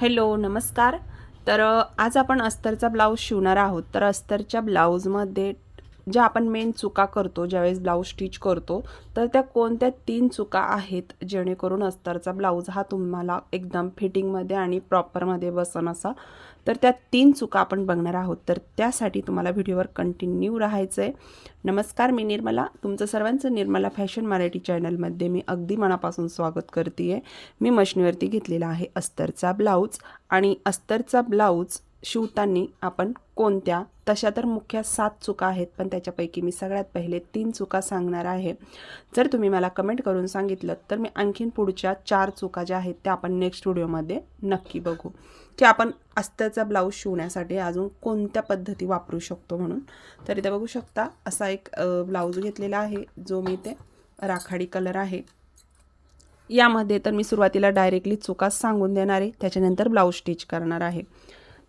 Hello नमस्कार. तर आज आपण अस्तरचा ब्लाऊज शिवणार आहोत. तर अस्तरच्या ब्लाऊजमध्ये ज्या आपण मेन चुका करतो ज्यावेळेस ब्लाऊज स्टिच करतो तर त्या कोणत्या तीन चुका आहेत जेणेकरून अस्तरचा ब्लाऊज हा तुम्हाला एकदम फिटिंगमध्ये आणि प्रॉपरमध्ये बसन असा तर त्या तीन चुका आपण बघणार आहोत. तर त्यासाठी तुम्हाला व्हिडिओवर कंटिन्यू राहायचं आहे नमस्कार मी निर्मला. तुमचं सर्वांचं निर्मला फॅशन मराठी चॅनलमध्ये मी अगदी मनापासून स्वागत करते आहे मी मशनीवरती घेतलेला आहे अस्तरचा ब्लाऊज आणि अस्तरचा ब्लाऊज शिवताना आपण कोणत्या तशा तर मुख्य सात चुका आहेत पण त्याच्यापैकी मी सगळ्यात पहिले तीन चुका सांगणार आहे. जर तुम्ही मला कमेंट करून सांगितलं तर मी आणखीन पुढच्या चार चुका ज्या आहेत त्या आपण नेक्स्ट व्हिडिओमध्ये नक्की बघू. की आपण अस्त्याचा ब्लाऊज शिवण्यासाठी अजून कोणत्या पद्धती वापरू शकतो म्हणून. तर इथे बघू शकता असा एक ब्लाऊज घेतलेला आहे जो मी ते राखाडी कलर आहे. यामध्ये तर मी सुरुवातीला डायरेक्टली चुका सांगून देणार आहे त्याच्यानंतर ब्लाऊज स्टिच करणार आहे.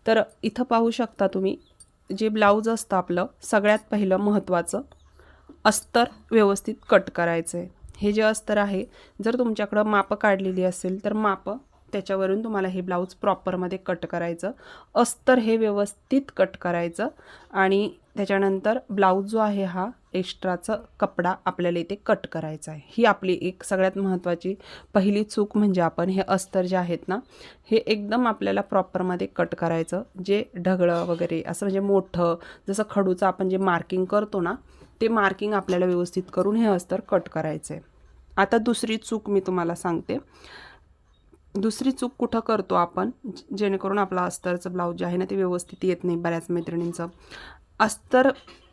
तर इथं पाहू शकता तुम्ही जे ब्लाऊज असतं आपलं सगळ्यात पहिलं महत्त्वाचं अस्तर व्यवस्थित कट करायचं आहे हे जे अस्तर आहे जर तुमच्याकडं मापं काढलेली असेल तर मापं त्याच्यावरून तुम्हाला हे ब्लाऊज प्रॉपरमध्ये कट करायचं. अस्तर हे व्यवस्थित कट करायचं. आणि त्याच्यानंतर ब्लाऊज जो आहे हा एक्स्ट्राचा कपडा आपल्याला इथे कट करायचा आहे. ही आपली एक सगळ्यात महत्त्वाची पहिली चूक म्हणजे आपण हे अस्तर जे आहेत ना हे एकदम आपल्याला प्रॉपरमध्ये कट करायचं. जे ढगळं वगैरे असं म्हणजे मोठं जसं खडूचं आपण जे मार्किंग करतो ना ते मार्किंग आपल्याला व्यवस्थित करून हे अस्तर कट करायचं आहे आता दुसरी चूक मी तुम्हाला सांगते. दुसरी चूक कुठं करतो आपण? जेणेकरून आपला अस्तरचं ब्लाऊज जे आहे ना ते व्यवस्थित येत नाही बऱ्याच मैत्रिणींचं. अस्तर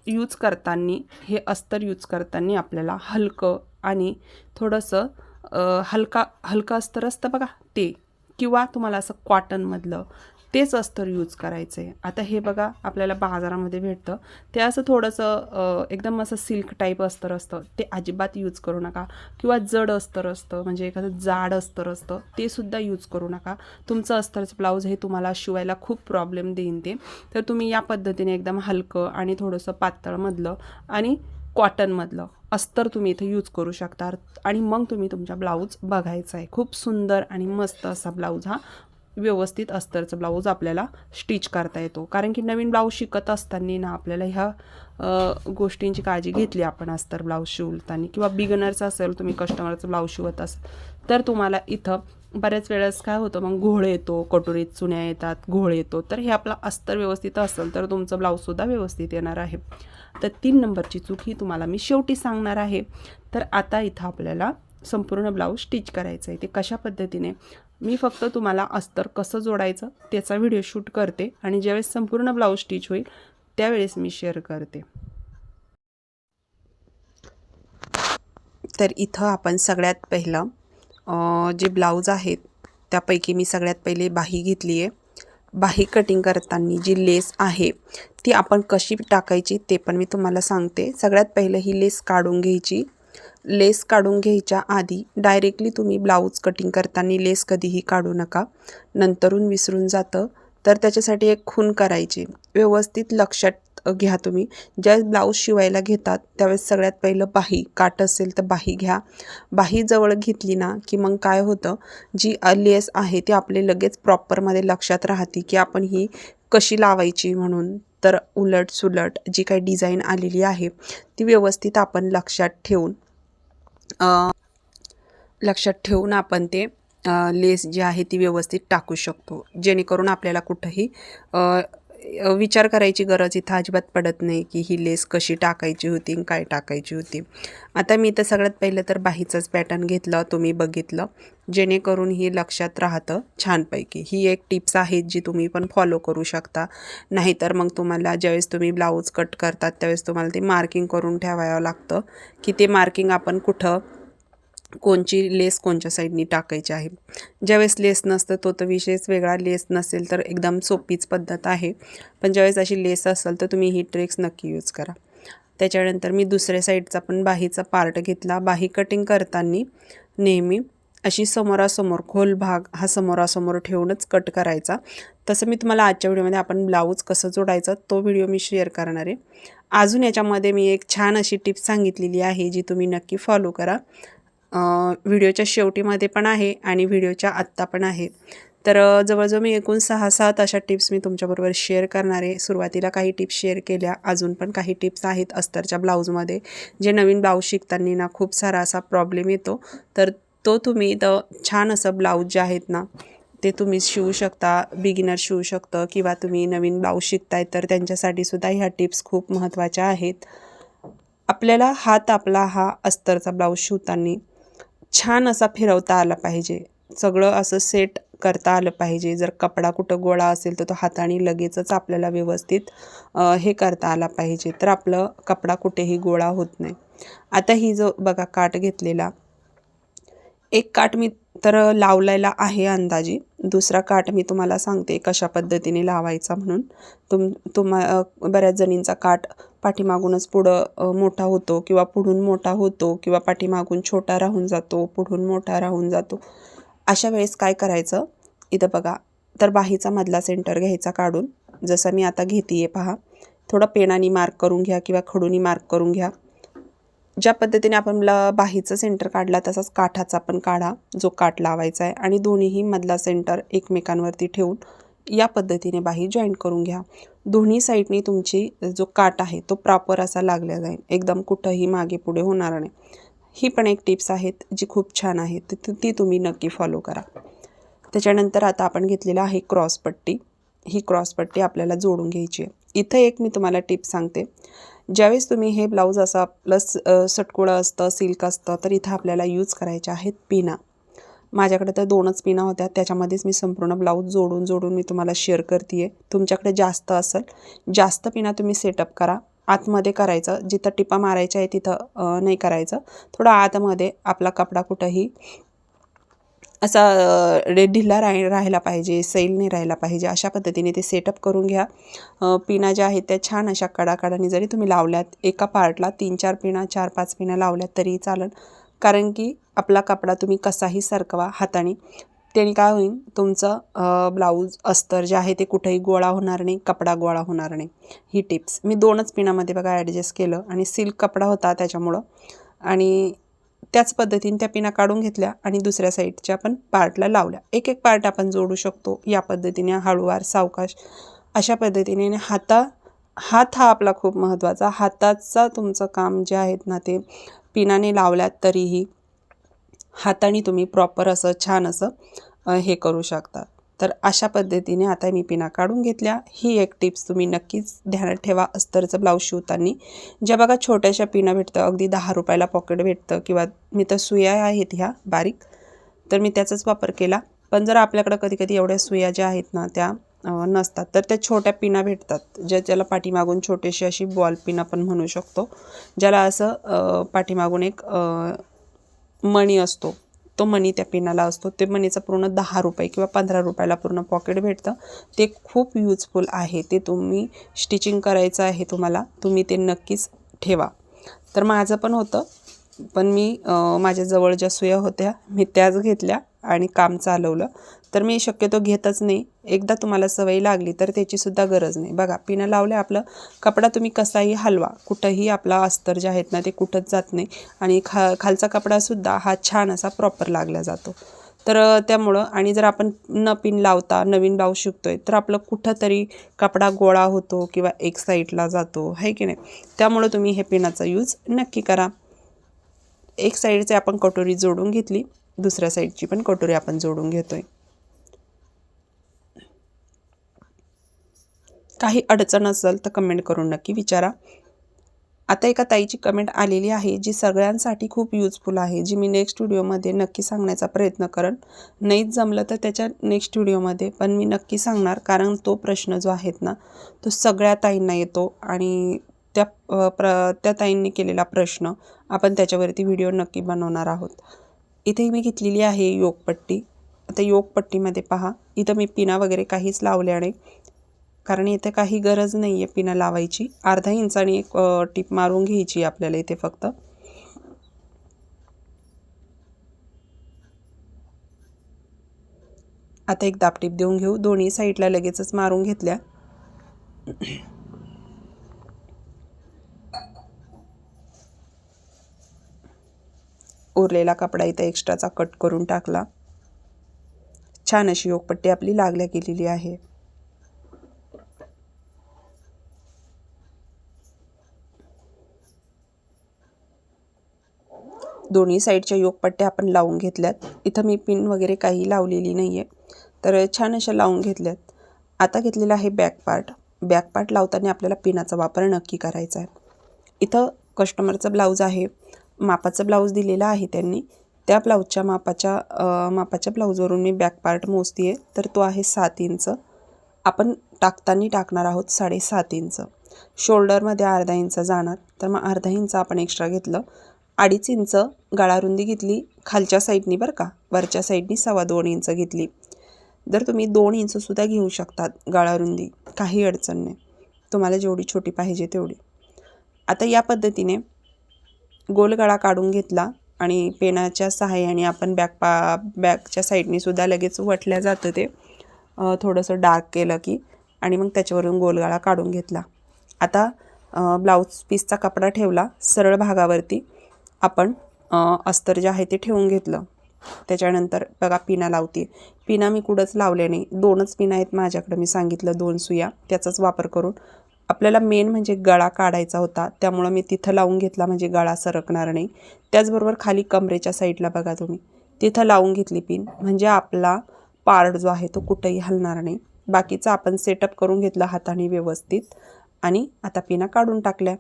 यूज करताना हे अस्तर यूज करताना आपल्याला हलकं आणि थोडंसं हलका हलकं अस्तर असतं बघा ते किंवा तुम्हाला असं कॉटनमधलं तेच अस्तर यूज करायचं. आहे आता हे बघा आपल्याला बाजारामध्ये भेटतं. ते असं थोडंसं एकदम असं सिल्क टाईप अस्तर असतं. ते अजिबात यूज करू नका. किंवा जड अस्तर असतं म्हणजे एखादं जाड अस्तर असतं ते सुद्धा यूज करू नका. तुमचं अस्तरचं ब्लाऊज हे तुम्हाला शिवायला खूप प्रॉब्लेम देईन ते. तर तुम्ही या पद्धतीने एकदम हलकं आणि थोडंसं पातळमधलं आणि कॉटनमधलं अस्तर तुम्ही इथं यूज करू शकता. आणि मग तुम्ही तुमचा ब्लाऊज बघायचा आहे. खूप सुंदर आणि मस्त असा ब्लाऊज हा. व्यवस्थित अस्तरचं ब्लाऊज आपल्याला स्टिच करता येतो. कारण की नवीन ब्लाऊज शिकत असताना ना आपल्याला ह्या गोष्टींची काळजी घेतली आपण अस्तर ब्लाऊज शिवताना. किंवा बिगनरचं असेल तुम्ही कस्टमरचं ब्लाऊज शिवत असाल तर तुम्हाला इथं बऱ्याच वेळेस काय होतं मग घोळ येतो कटोरीत चुन्या येतात घोळ येतो. तर हे आपला अस्तर व्यवस्थित असेल तर तुमचं ब्लाऊजसुद्धा व्यवस्थित येणार आहे. तर तीन नंबरची चूक ही तुम्हाला मी शेवटी सांगणार आहे. तर आता इथं आपल्याला संपूर्ण ब्लाऊज स्टिच करायचं आहे ते कशा पद्धतीने? मी फक्त तुम्हाला अस्तर कसं जोडायचं त्याचा व्हिडिओ शूट करते आणि ज्यावेळेस संपूर्ण ब्लाऊज स्टिच होईल त्यावेळेस मी शेअर करते. तर इथं आपण सगळ्यात पहिलं जे ब्लाऊज आहेत त्यापैकी मी सगळ्यात पहिले बाही घेतली आहे. बाही कटिंग करताना जी लेस आहे ती आपण कशी टाकायची ते पण मी तुम्हाला सांगते. सगळ्यात पहिलं ही लेस काढून घ्यायची. लेस काढून घ्यायच्या आधी डायरेक्टली तुम्ही ब्लाऊज कटिंग करताना लेस कधीही काढू नका. नंतरून विसरून जातं. तर त्याच्यासाठी एक खून करायची. व्यवस्थित लक्षात घ्या तुम्ही. ज्या ब्लाऊज शिवायला घेतात त्यावेळेस सगळ्यात पहिलं बाही. काट असेल तर बाही घ्या. बाही जवळ घेतली ना की मग काय होतं? जी लेस आहे ती आपले लगेच प्रॉपरमध्ये लक्षात राहते की आपण ही कशी लावायची म्हणून. तर उलट सुलट जी काही डिझाईन आलेली आहे ती व्यवस्थित आपण लक्षात ठेवून लक्षात ठेवून आपण ते लेस जी आहे ती व्यवस्थित टाकू शकतो. जेणेकरून आपल्याला कुठंही विचार करायची गरज इथं अजिबात पडत नाही की ही लेस कशी टाकायची होती काय टाकायची होती. आता मी तर सगळ्यात पहिलं तर बाहीचंच पॅटर्न घेतलं तुम्ही बघितलं. जेणेकरून ही लक्षात राहतं छानपैकी. ही एक टिप्स आहेत जी तुम्ही पण फॉलो करू शकता. नाहीतर मग तुम्हाला ज्यावेळेस तुम्ही ब्लाऊज कट करतात त्यावेळेस तुम्हाला ते मार्किंग करून ठेवावं लागतं की ते मार्किंग आपण कुठं कोणची लेस कोणच्या साईडनी टाकायची आहे. ज्यावेळेस लेस नसतं तो तर विषयच वेगळा लेस नसेल तर एकदम सोपीच पद्धत आहे. पण ज्यावेळेस अशी लेस असेल तर तुम्ही ही ट्रिक्स नक्की यूज करा. त्याच्यानंतर मी दुसऱ्या साईडचा पण बाहीचा पार्ट घेतला. बाही कटिंग करताना नेहमी अशी समोरासमोर खोल भाग हा समोरासमोर ठेवूनच कट करायचा. तसं मी तुम्हाला आजच्या व्हिडिओमध्ये आपण ब्लाऊज कसं जोडायचं तो व्हिडिओ मी शेअर करणार आहे. अजून याच्यामध्ये मी एक छान अशी टिप्स सांगितलेली आहे जी तुम्ही नक्की फॉलो करा. व्हिडिओच्या शेवटीमध्ये पण आहे आणि व्हिडिओच्या आत्ता पण आहे. तर जवळजवळ मी एकूण सहा सात अशा टिप्स मी तुमच्याबरोबर शेअर करणार आहे. सुरुवातीला काही टिप्स शेअर केल्या अजून पण काही टिप्स आहेत अस्तरच्या ब्लाऊजमध्ये. जे नवीन ब्लाऊज शिकताना ना खूप सारा असा प्रॉब्लेम येतो. तर तो तुम्ही द छान असं ब्लाऊज जे आहेत ना ते तुम्ही शिवू शकता बिगिनर शिवू शकतं किंवा तुम्ही नवीन ब्लाऊज शिकताय तर त्यांच्यासाठी सुद्धा ह्या टिप्स खूप महत्त्वाच्या आहेत. आपल्याला हात आपला हा अस्तरचा ब्लाऊज शिवताना छान असा फिरवता आला पाहिजे. सगळं असं सेट करता आलं पाहिजे. जर कपडा कुठं गोळा असेल तर तो हाताने लगेचच आपल्याला व्यवस्थित हे करता आला पाहिजे. तर आपलं कपडा कुठेही गोळा होत नाही. आता ही जो बघा काट घेतलेला एक काट मी तर लावलेला आहे अंदाजी. दुसरा काट मी तुम्हाला सांगते कशा पद्धतीने लावायचा म्हणून. तुम तुम्हा बऱ्याच जणींचा काट पाठीमागूनच पुढं मोठा होतो किंवा पुढून मोठा होतो किंवा पाठीमागून छोटा राहून जातो पुढून मोठा राहून जातो. अशा वेळेस काय करायचं? इथं बघा. तर बाहीचा मधला सेंटर घ्यायचा काढून. जसं मी आता घेते पहा. थोडं पेनाने मार्क करून घ्या किंवा खडूनी मार्क करून घ्या. ज्या पद्धतीने आपण बाहीचं सेंटर काढला तसाच काठाचा पण काढा जो काठ लावायचा आहे आणि दोन्हीही मधला सेंटर एकमेकांवरती ठेवून या पद्धतीने बाही जॉईंट करून घ्या. दोन्ही साईडनी तुमची जो काट आहे तो प्रॉपर असा लागला जाईल. एकदम कुठंही मागे पुढे होणार नाही. ही पण एक टिप्स आहेत जी खूप छान आहे ती ती- तुम्ही नक्की फॉलो करा. त्याच्यानंतर आता आपण घेतलेला आहे क्रॉसपट्टी ही क्रॉसपट्टी आपल्याला जोडून घ्यायची आहे. इथं एक मी तुम्हाला टिप सांगते. ज्यावेळेस तुम्ही हे ब्लाऊज असं प्लस सटकुळं असतं सिल्क असतं तर इथं आपल्याला यूज करायच्या आहेत पिना. माझ्याकडे तर दोनच पिना होत्या. त्याच्यामध्येच मी संपूर्ण ब्लाऊज जोडून जोडून मी तुम्हाला शेअर करते आहे तुमच्याकडे जास्त असेल जास्त पिना तुम्ही सेटअप करा. आतमध्ये करायचं जिथं टिपा मारायच्या आहे तिथं नाही करायचं. थोडं आतमध्ये आपला कपडा कुठंही असा ढिल्ला रे- राहायला पाहिजे सैल नाही राहायला पाहिजे अशा पद्धतीने ते सेटअप करून घ्या. पिना ज्या आहेत त्या छान अशा कडाकडाने जरी तुम्ही लावल्यात एका पार्टला तीन चार पिना चार पाच पिना लावल्यात तरी चालेल. कारण की आपला कपडा तुम्ही कसाही सरकवा हाताने. त्याने काय होईल तुमचं ब्लाऊज अस्तर जे आहे ते कुठेही गोळा होणार नाही कपडा गोळा होणार नाही. ही टिप्स मी दोनच पिनामध्ये बघा ॲडजस्ट केलं आणि सिल्क कपडा होता त्याच्यामुळं. आणि त्याच पद्धतीने त्या पिना काढून घेतल्या आणि दुसऱ्या साईडच्या पण पार्टला लावल्या. एक एक पार्ट आपण जोडू शकतो. या पद्धतीने हळूवार सावकाश अशा पद्धतीने आणि हाता हात हा आपला खूप महत्त्वाचा. हाताचा तुमचं काम जे आहेत ना ते पिनाने लावल्यात तरीही हाताने तुम्ही प्रॉपर असं छान असं हे करू शकता. तर अशा पद्धतीने आता मी पिना काढून घेतल्या. ही एक टिप्स तुम्ही नक्कीच ध्यानात ठेवा. अस्तरचं ब्लाऊज शिवताना. ज्या बघा छोट्याशा पिना भेटतं अगदी दहा रुपयाला पॉकेट भेटतं किंवा मी तर सुया आहेत ह्या बारीक. तर मी त्याचाच वापर केला. पण जर आपल्याकडं कधी कधी एवढ्या सुया ज्या आहेत ना त्या नसतात. तर त्या छोट्या पिना भेटतात. ज्या ज्याला पाठीमागून छोटीशी अशी बॉल पिन आपण म्हणू शकतो. ज्याला असं पाठीमागून एक मणी असतो तो मणी त्या पिनाला असतो. ते मणीचं पूर्ण दहा रुपये किंवा पंधरा रुपयाला पूर्ण पॉकेट भेटतं. ते खूप यूजफुल आहे. ते तुम्ही स्टिचिंग करायचं आहे तुम्हाला तुम्ही ते नक्कीच ठेवा. तर माझं पण होतं पण मी माझ्याजवळ माझ्या जवळ ज्या सुया होत्या मी त्याच घेतल्या. आणि काम चालवलं तर मी शक्यतो घेतच नाही. एकदा तुम्हाला सवय लागली तर त्याचीसुद्धा गरज नाही. बघा पिनं लावलं आपलं कपडा तुम्ही कसाही हलवा कुठंही आपला अस्तर जे आहेत ना ते कुठंच जात नाही. आणि खा खालचा कपडासुद्धा हा छान असा प्रॉपर लागला जातो. तर त्यामुळं आणि जर आपण न पिन लावता नवीन ब्लाऊज शिकतोय तर आपलं कुठंतरी कपडा गोळा होतो किंवा एक साईडला जातो आहे की नाही? त्यामुळं तुम्ही हे पिनाचा यूज नक्की करा. एक साईडचे आपण कटोरी जोडून घेतली. दुसऱ्या साईडची पण कटोरी आपण जोडून घेतो आहे काही अडचण असेल तर कमेंट करून नक्की विचारा. आता एका ताईची कमेंट आलेली आहे जी सगळ्यांसाठी खूप यूजफुल आहे जी मी नेक्स्ट व्हिडिओमध्ये नक्की सांगण्याचा प्रयत्न करेन. नाहीच जमलं तर त्याच्या नेक्स्ट व्हिडिओमध्ये पण मी नक्की सांगणार कारण तो प्रश्न जो आहेत ना तो सगळ्या ताईंना येतो आणि त्या प्र त्या ताईंनी केलेला प्रश्न आपण त्याच्यावरती व्हिडिओ नक्की बनवणार आहोत. इथे मी घेतलेली आहे योगपट्टी. आता योगपट्टीमध्ये पहा. इथं मी पिना वगैरे काहीच लावल्या नाही. कारण इथे काही गरज नाही आहे पिना लावायची. अर्धा इंचाने एक टीप मारून घ्यायची आपल्याला इथे फक्त. आता एक दापटीप देऊन घेऊ. दोन्ही साईडला लगेचच मारून घेतल्या. उरलेला कपडा इथं एक्स्ट्राचा कट करून टाकला. छान अशी योगपट्टी आपली लागल्या गेलेली आहे. दोन्ही साईडच्या योगपट्ट्या आपण लावून घेतल्यात. इथं मी पिन वगैरे काही लावलेली नाही आहे तर छान अशा लावून घेतल्यात. आता घेतलेला आहे बॅक पार्ट बॅक पार्ट लावताना आपल्याला पिनाचा वापर नक्की करायचा आहे. इथं कस्टमरचं ब्लाऊज आहे. मापाचं ब्लाऊज दिलेला आहे त्यांनी. त्या ब्लाऊजच्या मापाच्या मापाच्या ब्लाऊजवरून मी बॅक पार्ट मोजते आहे तर तो आहे सात इंच. आपण टाकताना टाकणार आहोत साडेसात इंच. शोल्डरमध्ये अर्धा इंच जाणार तर मग अर्धा इंच आपण एक्स्ट्रा घेतलं. अडीच इंच गळारुंदी घेतली खालच्या साईडनी बरं का वरच्या साईडनी सव्वा दोन इंच घेतली. जर तुम्ही दोन इंचसुद्धा घेऊ शकतात गळारुंदी काही अडचण नाही. तुम्हाला जेवढी छोटी पाहिजे तेवढी. आता या पद्धतीने गोलगळा काढून घेतला आणि पेनाच्या सहाय्याने आपण बॅक पा बॅकच्या साईडनीसुद्धा लगेच वटल्या जातं ते. थोडंसं डार्क केलं की आणि मग त्याच्यावरून गोलगाळा काढून घेतला. आता ब्लाऊज पीसचा कपडा ठेवला सरळ भागावरती आपण अस्तर जे आहे ते ठेवून घेतलं. त्याच्यानंतर बघा पिना लावते. पिना मी कुठंच लावले नाही. दोनच पिना आहेत माझ्याकडं. मी सांगितलं दोन सुया त्याचाच वापर करून. आपल्याला मेन म्हणजे गळा काढायचा होता. त्यामुळं मी तिथं लावून घेतला म्हणजे गळा सरकणार नाही. त्याचबरोबर खाली कमरेच्या साईडला बघा तुम्ही. तिथं लावून घेतली पिन म्हणजे आपला पार्ट जो आहे तो कुठंही हलणार नाही. बाकीचा आपण सेटअप करून घेतला हाताने व्यवस्थित. आणि आता पिना काढून टाकल्या.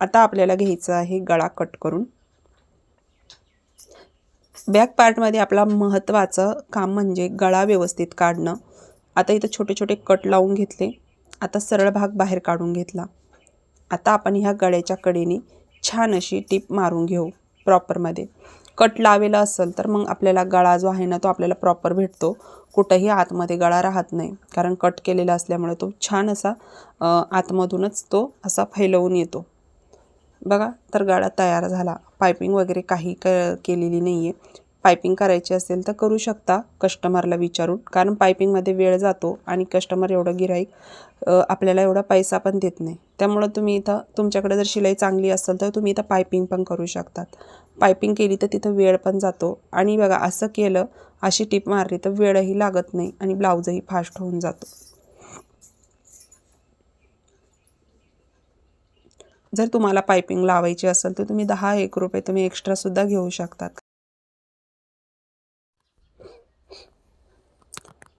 आता आपल्याला घ्यायचं आहे गळा कट करून. बॅक पार्टमध्ये आपला महत्त्वाचं काम म्हणजे गळा व्यवस्थित काढणं. आता इथं छोटे छोटे कट लावून घेतले. आता सरळ भाग बाहेर काढून घेतला. आता आपण ह्या गळ्याच्या कडेने छान अशी टीप मारून घेऊ प्रॉपरमध्ये कट लावेला असेल तर मग आपल्याला गळा जो आहे ना तो आपल्याला प्रॉपर भेटतो. कुठंही आतमध्ये गळा राहत नाही. कारण कट केलेला असल्यामुळे तो छान असा आतमधूनच तो असा फैलवून येतो. बघा तर गळा तयार झाला. पायपिंग वगैरे काही क केलेली नाही आहे पायपिंग करायची असेल तर करू शकता कस्टमरला विचारून. कारण पायपिंगमध्ये वेळ जातो आणि कस्टमर एवढं गिराईक आपल्याला एवढा पैसा पण देत नाही. त्यामुळं तुम्ही इथं तुमच्याकडे जर शिलाई चांगली असेल तर तुम्ही इथं पायपिंग पण करू शकतात. पायपिंग केली तर तिथं वेळ पण जातो. आणि बघा असं केलं अशी टीप मारली तर वेळही लागत नाही आणि ब्लाऊजही फास्ट होऊन जातो. जर तुम्हाला पायपिंग लावायची असेल तर तुम्ही दहा एक रुपये तुम्ही एक्स्ट्रासुद्धा घेऊ शकतात.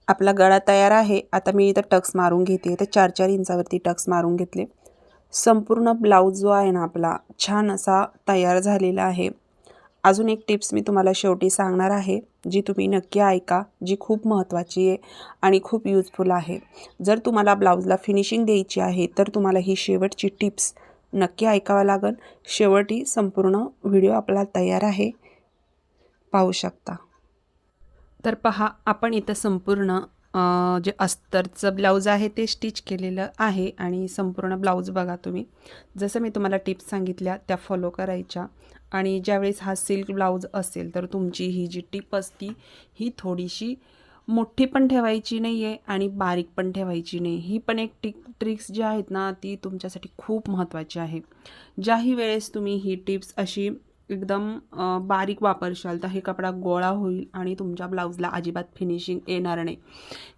आपला गळा तयार आहे. आता मी इथं टक्स मारून घेते. तर चार चार इंचावरती टक्स मारून घेतले. संपूर्ण ब्लाऊज जो आहे ना आपला छान असा तयार झालेला आहे. अजून एक टिप्स मी तुम्हाला शेवटी सांगणार आहे जी तुम्ही नक्की ऐका जी खूप महत्त्वाची आहे आणि खूप यूजफुल आहे. जर तुम्हाला ब्लाऊजला फिनिशिंग द्यायची आहे तर तुम्हाला ही शेवटची टिप्स नक्की ऐकावं लागेल. शेवटी संपूर्ण व्हिडिओ आपला तयार आहे. पाहू शकता. तर पहा आपण इथं संपूर्ण जे अस्तरचं ब्लाऊज आहे ते स्टिच केलेलं आहे आणि संपूर्ण ब्लाऊज बघा तुम्ही. जसं मी तुम्हाला टिप्स सांगितल्या त्या फॉलो करायच्या. आणि ज्यावेळेस हा सिल्क ब्लाऊज असेल तर तुमची ही जी टिप असती ही थोडीशी मोठी पण ठेवायची नाही आहे आणि बारीक पण ठेवायची नाही. ही पण एक टिक ट्रिक्स जी आहेत ना ती तुमच्यासाठी खूप महत्त्वाची आहे. ज्याही वेळेस तुम्ही ही टिप्स अशी एकदम बारीक वापरशाल तर हे कपडा गोळा होईल आणि तुमच्या ब्लाऊजला अजिबात फिनिशिंग येणार नाही.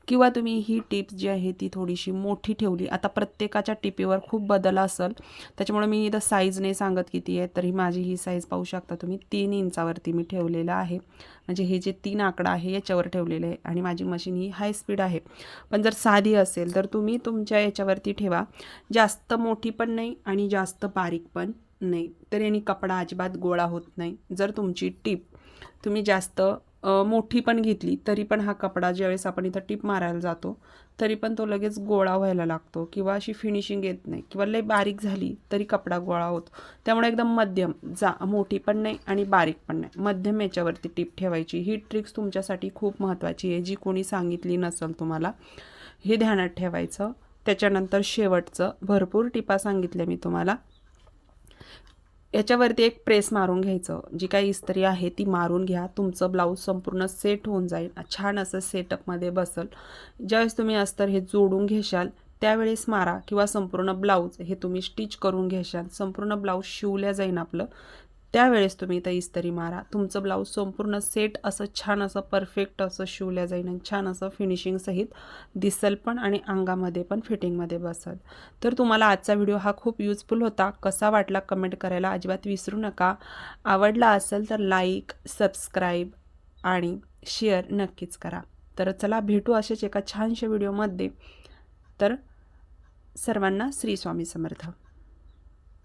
किंवा तुम्ही ही टिप्स जी आहे ती थोडीशी मोठी ठेवली. आता प्रत्येकाच्या टिपीवर खूप बदल असेल. त्याच्यामुळे मी इथं साईज नाही सांगत किती आहे तरी माझी ही साईज पाहू शकता तुम्ही. तीन इंचावरती मी ठेवलेलं आहे. म्हणजे हे जे तीन आकडा आहे याच्यावर ठेवलेलं आहे. आणि माझी मशीन ही हाय स्पीड आहे. पण जर साधी असेल तर तुम्ही तुमच्या याच्यावरती ठेवा. जास्त मोठी पण नाही आणि जास्त बारीक पण. नाही. तर यांनी कपडा अजिबात गोळा होत नाही. जर तुमची टीप तुम्ही जास्त मोठी पण घेतली तरी पण हा कपडा ज्यावेळेस आपण इथं टीप मारायला जातो तरी पण तो लगेच गोळा व्हायला लागतो किंवा अशी फिनिशिंग येत नाही किंवा लई बारीक झाली तरी कपडा गोळा होतो. त्यामुळे एकदम मध्यम जा मोठी पण नाही आणि बारीक पण नाही. मध्यम याच्यावरती टीप ठेवायची. ही ट्रिक्स तुमच्यासाठी खूप महत्त्वाची आहे. जी कोणी सांगितली नसेल तुम्हाला हे ध्यानात ठेवायचं. त्याच्यानंतर शेवटचं भरपूर टिपा सांगितल्या मी तुम्हाला. याच्यावरती एक प्रेस मारून घ्यायचं. जी काही इस्त्री आहे ती मारून घ्या. तुमचं ब्लाऊज संपूर्ण सेट होऊन जाईल. छान असं सेटअपमध्ये बसल. ज्यावेळेस तुम्ही अस्तर हे जोडून घेशाल त्यावेळेस मारा किंवा संपूर्ण ब्लाऊज हे तुम्ही स्टिच करून घेशाल. संपूर्ण ब्लाऊज शिवल्या जाईन आपलं. त्यावेळेस तुम्ही इथं इस्त्री मारा. तुमचं ब्लाऊज संपूर्ण सेट असं छान असं परफेक्ट असं शिवल्या जाईल आणि छान असं फिनिशिंगसहित दिसल पण आणि अंगामध्ये पण फिटिंगमध्ये बसल. तर तुम्हाला आजचा व्हिडिओ हा खूप युजफुल होता. कसा वाटला कमेंट करायला अजिबात विसरू नका. आवडला असेल तर लाईक सबस्क्राईब आणि शेअर नक्कीच करा. तर चला भेटू असेच एका छानशा व्हिडिओमध्ये तर सर्वांना श्री स्वामी समर्थ.